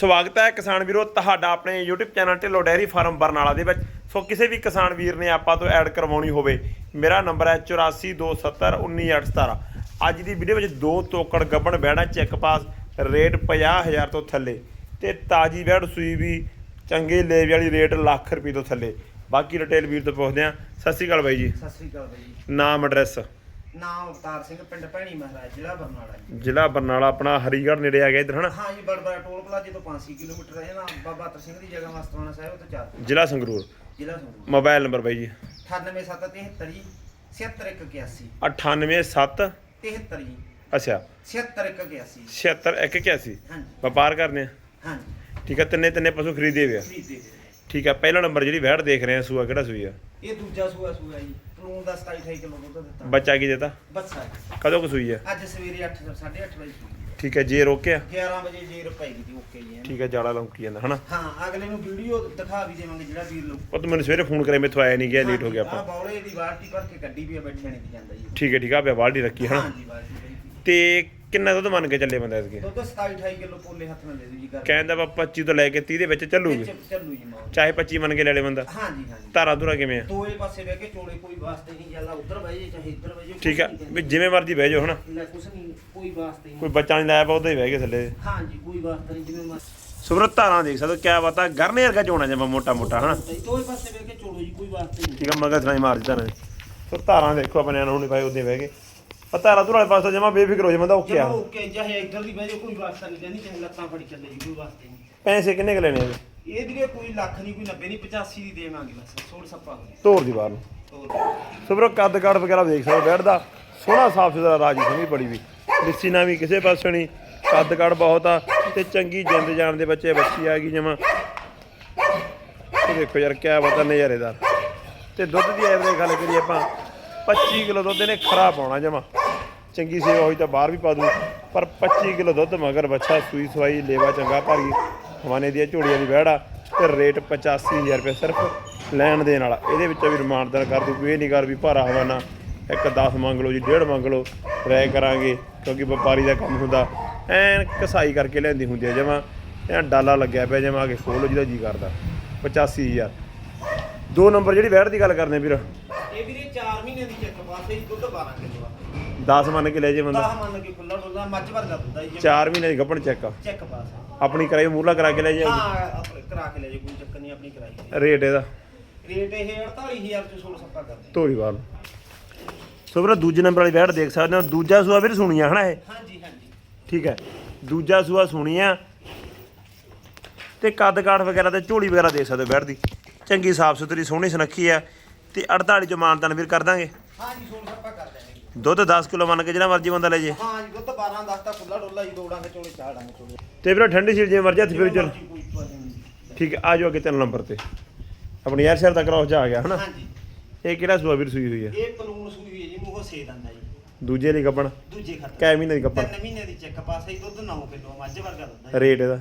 ਸਵਾਗਤ ਹੈ ਕਿਸਾਨ ਵੀਰੋ ਤੁਹਾਡਾ ਆਪਣੇ YouTube channel Dhillon dairy farm Barnala ਦੇ ਵਿੱਚ। ਸੋ ਕਿਸੇ ਵੀ ਕਿਸਾਨ ਵੀਰ ਨੇ ਆਪਾਂ ਤੋਂ ਐਡ ਕਰਵਾਉਣੀ ਹੋਵੇ ਮੇਰਾ ਨੰਬਰ ਹੈ 8427191817 ਅੱਜ ਦੀ ਵੀਡੀਓ ਵਿੱਚ ਦੋ ਤੋਕੜ ਗੱਬਣ ਬਹਿਣਾ ਚੈੱਕ ਪਾਸ ਰੇਟ 50000 ਤੋਂ ਥੱਲੇ ਤੇ ਤਾਜੀ ਵੈੜ ਸੂਈ ਵੀ ਚੰਗੇ ਲੇਵ ਵਾਲੀ ਰੇਟ ਲੱਖ ਰੁਪਏ ਤੋਂ ਥੱਲੇ। ਬਾਕੀ ਡਿਟੇਲ ਵੀਰ ਤੋਂ ਪੁੱਛਦੇ ਆ ਸਤਿ ਸ਼੍ਰੀ ਅਕਾਲ ਬਾਈ ਜੀ। ਸਤਿ ਸ੍ਰੀ ਅਕਾਲ ਬਾਈ ਜੀ। ਨਾਮ ਐਡਰੈਸ ਨਾਮ ਅਵਤਾਰ ਸਿੰਘ ਪਿੰਡ ਭੈਣੀ ਮਹਾਰਾਜ ਜ਼ਿਲ੍ਹਾ ਬਰਨਾਲਾ ਜੀ। ਜ਼ਿਲ੍ਹਾ ਬਰਨਾਲਾ ਆਪਣਾ ਹਰੀਗੜ੍ਹ ਨੇੜੇ ਆ ਗਿਆ ਇਧਰ ਹਨਾ? ਹਾਂ ਜੀ ਬੜਬੜਾ ਟੋਲ ਪਲਾਜ਼ੇ ਤੋਂ 5 ਕਿਲੋਮੀਟਰ ਹੈ ਨਾ ਬਾਬਾ ਅਤਰ ਸਿੰਘ ਦੀ ਜਗ੍ਹਾ ਮਸਤਾਨਾ ਸਾਹਿਬ ਤੋਂ 4 ਜ਼ਿਲ੍ਹਾ ਸੰਗਰੂਰ। ਜ਼ਿਲ੍ਹਾ ਸੰਗਰੂਰ। ਮੋਬਾਈਲ ਨੰਬਰ ਬਾਈ ਜੀ। 98773 ਜੀ 76181 987 73 ਜੀ। ਅੱਛਾ। 76181 76 ਹਾਂਜੀ। ਵਪਾਰ ਕਰਦੇ ਆ? ਹਾਂਜੀ। ਠੀਕ ਆ ਤਿੰਨੇ ਤਿੰਨੇ ਪਸ਼ੂ ਖਰੀਦੇ ਆ? ਖਰੀਦੇ ਠੀਕ ਆ ਪਹਿਲਾ ਨੰਬਰ ਜਿਹੜੀ ਵਹਿੜ ਦੇਖ ਰਹੇ ਆ ਸੂਆ ਕਿਹੜਾ ਸੂਈ ਆ? ਇਹ ਦੂਜਾ ਸੂਆ ਸੂਆ ਜੀ ਪਲੂਨ ਦਾ 27 28 ਕਿਲੋ ਦੁੱਧ ਦਿੱਤਾ। ਬੱਚਾ ਕੀ ਦਿੱਤਾ? ਬੱਸਾ ਜੀ।8 ਕਦੋਂ ਕੁ ਸੂਈ ਆ? ਅੱਜ ਸਵੇਰੇ 8 8:30 ਵਜੇ ਸੂਈ। ਠੀਕ ਹੈ ਜੇ ਰੋਕਿਆ? 11 ਵਜੇ ਜੇ ਰੁਪਏ ਦੀ ਓਕੇ ਜੀ ਠੀਕ ਹੈ ਜਾਲਾ ਲੌਂਕੀ ਜਾਂਦਾ ਹਨਾ? ਹਾਂ ਅਗਲੇ ਨੂੰ ਵੀਡੀਓ ਦਿਖਾ ਵੀ ਦੇਵਾਂਗੇ ਜਿਹੜਾ ਵੀਰ ਲੋ ਉਹ ਤੂੰ ਮੈਨੂੰ ਸਵੇਰੇ ਫੋਨ ਕਰੇ ਮੈਥੋਂ ਆਇਆ ਨਹੀਂ ਗਿਆ ਲੇਟ ਹੋ ਗਿਆ ਆ ਆਪਾਂ ਬੌਲੇ ਦੀ ਬਾਲਟੀ ਭਰ ਕੇ ਗੱਡੀ ਵੀ ਆ, ਬੈਠਿਆ ਨਹੀਂ ਜਾਂਦਾ ਜੀ। ਠੀਕ ਹੈ ਠੀਕ ਆ ਪਿਆ ਬਾਲਟੀ ਰੱਖੀ ਹਨਾ? ਹਾਂਜੀ ਬਾਲਟੀ। ਤੇ ਕਿੰਨਾ ਦੁੱਧ ਮੰਨ ਕੇ ਚੱਲੇ ਬੰਦਾ ਇਸਕੇ ਦੁੱਧ 27 28 ਕਿਲੋ ਪੋਲੇ ਹੱਥ ਨਾਲ ਦੇ ਦੂ ਜੀ ਕਰ ਕਹਿੰਦਾ ਵਾ 25 ਤੋਂ ਲੈ ਕੇ 30 ਦੇ ਵਿੱਚ ਚੱਲੂਗੇ। ਚੱਲੂ ਜੀ ਮਾਂ। ਚਾਹੇ 25 ਮੰਨ ਕੇ ਲੈ ਲੈ ਬੰਦਾ। ਹਾਂਜੀ ਹਾਂਜੀ। ਧਾਰਾ ਧੁਰਾ ਕਿਵੇਂ ਆ? ਦੋਏ ਪਾਸੇ ਬਹਿ ਕੇ ਚੋਲੇ ਕੋਈ ਵਾਸਤੇ ਨਹੀਂ ਜਾਂਦਾ ਉਧਰ ਬਹਿ ਜੇ ਚਾਹੇ ਇੱਧਰ ਬਹਿ ਜੇ ਠੀਕ ਆ ਵੀ ਜਿਵੇਂ ਮਰਜ਼ੀ ਬਹਿ ਜਾਓ ਹਨਾ? ਲੈ ਕੁਛ ਨਹੀਂ ਕੋਈ ਵਾਸਤੇ ਨਹੀਂ। ਕੋਈ ਬੱਚਾ ਨਹੀਂ ਲਾਇਆ ਪਾ ਉਹਦੇ ਹੀ ਬਹਿ ਗਏ ਥੱਲੇ। ਹਾਂਜੀ ਕੋਈ ਵਾਸਤੇ ਨਹੀਂ ਜਿਵੇਂ ਮਰ ਸੁਬਰਤ ਧਾਰਾਂ ਦੇਖ ਸਕਦੇ ਕਿਆ ਬਾਤ ਆ ਗਰਨੇ ਵਰਗਾ ਚੋਣਾ ਜਮਾ ਮੋਟਾ ਮੋਟਾ ਹਨਾ? ਦੋਏ ਪਾਸੇ ਬਹਿ ਕੇ ਚੋਲੋ ਜੀ ਕੋਈ ਵਾਸਤੇ ਨਹੀਂ। ਠੀਕ ਆ ਮਗਰ ਥਾਈ ਮਾਰ ਦਿੱਤਾ ਨੇ ਸੋ ਧਾਰਾਂ ਦੇਖੋ ਆਪਣੇ ਨੂੰ ਨਹੀਂ ਭਾਈ ਉਹਦੇ ਬਹਿ ਗਏ। ਆ ਧਾਰਾਂ ਧੁਰਾਂ ਵਾਲੇ ਪਾਸੇ ਜਮਾ ਬੇਫਿਕਰ ਹੋ ਜਾਵਾਂ ਓਕੇ ਚਲੋ ਆ। ਓਕੇ ਚਾਹੇ ਇੱਧਰ ਦੀ ਬਹਿ ਜੇ ਕੋਈ ਵਾਸਤਾ ਨਹੀਂ ਕਹਿੰਦੀ ਚਾਹੇ ਲੱਤਾਂ ਫੜੀ ਚੱਲੇ ਜੀ ਕੋਈ ਵਾਸਤੇ ਨਹੀਂ। ਪੈਸੇ ਕਿੰਨੇ ਕੁ ਲੈਣੇ ਆ? ਇਹ ਵੀਰੇ ਕੋਈ ਲੱਖ ਨਹੀਂ ਕੋਈ 90 ਨਹੀਂ 85 ਦੀ ਦੇਵਾਂਗੇ ਬਸ ਸੋੜ ਸੱਪਾ ਹੋ ਧੋਰ ਦੀ ਬਾਹਰ ਨੂੰ। ਗਿਆ ਸੋ ਵੀਰੋ ਕੱਦ ਕਾਠ ਵਗੈਰਾ ਦੇਖ ਸਕਦੇ ਹੋ ਬੈਠਦਾ। ਸੋਹਣਾ ਸਾਫ਼ ਸੁਥਰਾ ਰਾਜੀ ਸਮੀ ਬੜੀ ਵੀ। ਲਿੱਸੀ ਨਾ ਵੀ ਕਿਸੇ ਪਾਸੇ ਨਹੀਂ ਕੱਦ ਕਾਠ ਬਹੁਤ ਆ ਤੇ ਚੰਗੀ ਜਿੰਦ ਜਾਣ ਦੇ ਬੱਚੇ ਬੱਚੀ ਆ ਗਈ ਜਮਾ। ਇਹ ਦੇਖੋ ਯਾਰ ਕਿਆ ਬਤਾ ਨਜ਼ਾਰੇਦਾਰ। ਤੇ ਦੁੱਧ ਦੀ ਐਵਰੇਜ ਗੱਲ ਕਰੀਏ ਆਪਾਂ 25 ਕਿਲੋ ਦੁੱਧ ਇਹਨੇ ਖਰਾ ਪਾਉਣਾ ਜਮਾ। ਚੰਗੀ ਸੇਵਾ ਹੋਈ ਤਾਂ ਬਾਹਰ ਵੀ ਪਾ ਦੂ। ਪਰ 25 ਕਿਲੋ ਦੁੱਧ ਮਗਰ ਬੱਚਾ ਸੂਈ ਸਵਾਈ, ਲੇਵਾ ਚੰਗਾ ਭਾਰੀ। ਹਵਾਨੇ ਦੀਆਂ ਝੋੜੀਆਂ ਦੀ ਵਹਿੜਾ ਤੇ ਰੇਟ 85000 ਰੁਪਏ ਸਿਰਫ ਲੈਣ ਦੇਣ ਵਾਲਾ। ਇਹਦੇ ਵਿੱਚ ਵੀ ਰਮਾਨਦਾਰ ਕਰ ਦੂ। ਕੋਈ ਇਹ ਨਹੀਂ ਕਰ ਵੀ ਭਾਰਾ ਹਵਾਨਾ। ਇੱਕ 10 ਮੰਗ ਲਓ ਜੀ, ਡੇਢ ਮੰਗ ਲਓ। ਰਾਇ ਕਰਾਂਗੇ, ਕਿਉਂਕਿ ਵਪਾਰੀ ਦਾ ਕੰਮ ਹੁੰਦਾ। ਐਨ ਕਸਾਈ ਕਰਕੇ ਲੈਂਦੀ ਹੁੰਦੀ ਹੈ ਜਮਾ। ਐਨ ਡਾਲਾ ਲੱਗਿਆ ਪਿਆ ਜਮਾ ਆ ਕੇ ਖੋਲੋ ਜਿਹਦਾ ਜੀ ਕਰਦਾ। 85000 ਦੋ ਨੰਬਰ ਜਿਹੜੀ ਵਹਿੜ ਦੀ ਗੱਲ ਕਰਦੇ ਵੀਰ। ਇਹ ਵੀਰੇ 4 ਮਹੀਨੇ ਦੀ ਚੈੱਕ ਪਾਸੇ ਹੀ ਦੁੱਧ 12 ਕਿਲੋ ਆ। 10 ਮੰਨ ਕੇ ਲੈ ਜੇ ਬੰਦਾ। 10 ਮੰਨ ਕੇ ਖੁੱਲਾ ਡੁੱਲਾ ਮੱਝ ਵਰਗਾ ਦੁੱਧ ਆ ਜੀ 4 ਮਹੀਨੇ ਦੀ ਗੱਭਣ ਚੈੱਕ ਚੈੱਕ ਪਾਸ ਆ। ਆਪਣੀ ਕਰਾਈ ਮੂਰਲਾ ਕਰਾ ਕੇ ਲੈ ਜੇ ਹਾਂ ਆਪਣੇ ਕਰਾ ਕੇ ਲੈ ਜੇ ਕੋਈ ਚੱਕਰ ਨਹੀਂ ਆਪਣੀ ਕਰਾਈ। ਰੇਟ ਇਹਦਾ। ਰੇਟ ਇਹ 48000 ਤੋਂ 16 ਸੱਪਾ ਕਰਦੇ ਧੋਰੀ ਵਾਲ। ਸੋ ਵੀਰ ਦੂਜੇ ਨੰਬਰ ਵਾਲੀ ਵਹਿੜ ਦੇਖ ਸਕਦੇ ਹੋ। ਦੂਜਾ ਸੂਆ ਵੀਰ ਸੁਣੀਆ ਹਨਾ ਇਹ? ਹਾਂਜੀ ਹਾਂਜੀ। ਠੀਕ ਹੈ। ਦੂਜਾ ਸੂਆ ਸੁਣੀਆ ਤੇ ਕੱਦ ਕਾਠ ਵਗੈਰਾ ਤੇ ਝੋਲੀ ਵਗੈਰਾ ਦੇਖ ਸਕਦੇ ਹੋ ਬੈਠ ਦੀ। ਚੰਗੀ ਸਾਫ਼ ਸੁਥਰੀ ਸੋਹਣੀ ਸੁਨੱਖੀ ਆ। ਤੇ 48 ਚ ਮਾਨਤਨ ਵੀਰ ਕਰ ਦਾਂਗੇ। ਹਾਂਜੀ 16 ਸੱਪਾ ਕਰ ਦੇਣਗੇ ਦੁੱਧ 10 ਕਿਲੋ ਮੰਨ ਕੇ ਜਿਹੜਾ ਮਰਜ਼ੀ ਬੰਦਾ ਲੈ ਜੇ। ਹਾਂ ਜੀ ਦੁੱਧ 12 10 ਤਾਂ ਖੁੱਲਾ ਡੁੱਲਾ ਜੀ ਦੋੜਾਂਗੇ ਚੋਲੇ ਚਾੜਾਂਗੇ ਚੋਲੇ। ਤੇ ਵੀਰ ਠੰਡੀ ਸੀਲ ਜਿਵੇਂ ਮਰਜ਼ੀ ਹੱਥ ਫਿਰ ਚੱਲ। ਠੀਕ ਆ ਜਾਓ ਅੱਗੇ ਤਿੰਨ ਨੰਬਰ ਤੇ। ਆਪਣੀ ਯਾਰ ਸ਼ਹਿਰ ਤੱਕ ਰੋਹ ਜਾ ਆ ਗਿਆ ਹਨਾ? ਇਹ ਕਿਹੜਾ ਸੂਆ ਵੀਰ ਸੂਈ ਹੋਈ ਹੈ ਇਹ ਪਲੂਨ ਸੂਈ ਹੋਈ ਹੈ ਜੀ ਮੂੰਹੋਂ ਸੇ ਦੰਦਾ ਜੀ। ਦੂਜੇ ਲਈ ਗੱਬਣ ਦੂਜੇ ਖਾਤੇ ਕੈ ਮਹੀਨੇ ਦੀ ਗੱਬਣ 3 ਮਹੀਨੇ ਦੀ ਚੈੱਕ ਪਾਸ ਦੁੱਧ 9 ਕਿਲੋ ਮੱਝ ਵਰਗਾ ਦੁੱਧ ਹੈ ਰੇਟ ਇਹਦਾ?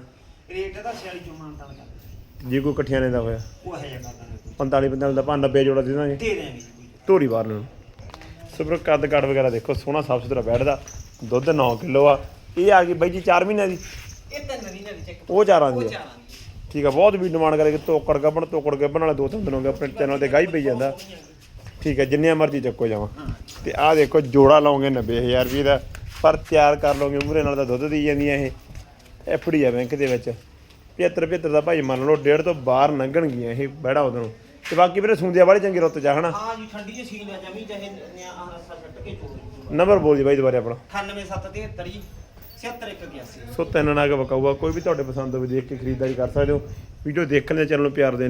ਰੇਟ ਇਹਦਾ 46 ਚੋਂ ਮਾਨਤਾਨ ਕਰਦੇ ਜੇ ਕੋਈ ਇਕੱਠਿਆਂ ਨੇ ਦਾ ਹੋਇਆ? ਉਹ ਹੈ ਜਾਂ ਕਰਦਾਂਗੇ ਕੋਈ 45 45 ਦਾ 90 ਜੋੜਾ ਦੇ ਦਾਂਗੇ ਦੇ ਦੇਣਗੇ ਜੀ। ਕੋਈ ਧੋਰੀ ਬਾਹਰ ਨੂੰ। ਸਬਰ ਕੱਦ ਕਾਠ ਵਗੈਰਾ ਦੇਖੋ ਸੋਹਣਾ ਸਾਫ਼ ਸੁਥਰਾ ਬੈਠਦਾ ਦੁੱਧ 9 ਕਿਲੋ ਆ। ਇਹ ਆ ਗਈ ਬਾਈ ਜੀ 4 ਮਹੀਨਿਆਂ ਦੀ। ਇਹ ਤਿੰਨ ਮਹੀਨੇ ਦੀ ਚੈੱਕ ਉਹ ਚਾਰਾਂ ਦੀ ਆ। ਠੀਕ ਆ ਬਹੁਤ ਵੀ ਡਿਮਾਂਡ ਕਰੇ ਕਿ ਤੋਕੜ ਗੱਬਣ ਤੋਕੜ ਗੱਬਣ ਵਾਲੇ ਦੋ ਤਿੰਨ ਦਿਨ ਹੋ ਗਏ ਆਪਣੇ ਚੈਨਲ ਤੇ ਗਾਈ ਪਈ ਜਾਂਦਾ। ਠੀਕ ਹੈ ਜਿੰਨੀਆਂ ਮਰਜ਼ੀ ਚੱਕੋ ਜਾਵਾਂ। ਤੇ ਆਹ ਦੇਖੋ ਜੋੜਾ ਲਾਉਂਗੇ 90000 ਰੁਪਏ ਦਾ ਪਰ ਤਿਆਰ ਕਰ ਲਓਗੇ ਮੂਰੇ ਨਾਲ ਤਾਂ ਦੁੱਧ ਦੀ ਜਾਂਦੀਆਂ ਇਹ। ਐਫਡੀ ਆ ਬੈਂਕ ਦੇ ਵਿੱਚ। 75 75 ਦਾ ਭਾਈ ਮੰਨ ਲਓ ਡੇਢ ਤੋਂ ਬਾਹਰ ਲੰਘਣਗੀਆਂ ਇਹ ਬਹਿੜਾ ਉਦੋਂ ਤੇ ਬਾਕੀ ਵੀਰੇ ਸੁੰਦਿਆ ਵਾਲੀ ਚੰਗੀ ਰੁੱਤ ਜਾ ਹਨਾ? ਹਾਂ ਜੀ ਠੰਡੀ ਜਿਹੀ ਸੀਲ ਆ ਜਮੀ ਚਾਹੇ ਨਿਆ ਆਹ ਰਸਾ ਛੱਡ ਕੇ ਨੰਬਰ ਬੋਲ ਜੀ ਬਾਈ ਦੁਬਾਰੇ ਆਪਣਾ। 98773 ਜੀ 76181 ਸੋ ਤਿੰਨ ਨਾਗ ਵਕਾਊਗਾ ਕੋਈ ਵੀ ਤੁਹਾਡੇ ਪਸੰਦ ਹੋਵੇ ਦੇਖ ਕੇ ਖਰੀਦਦਾਰੀ ਕਰ ਸਕਦੇ ਹੋ। ਵੀਡੀਓ ਦੇਖਣ ਦੇ ਚੈਨਲ ਨੂੰ ਪਿਆਰ ਦੇਣ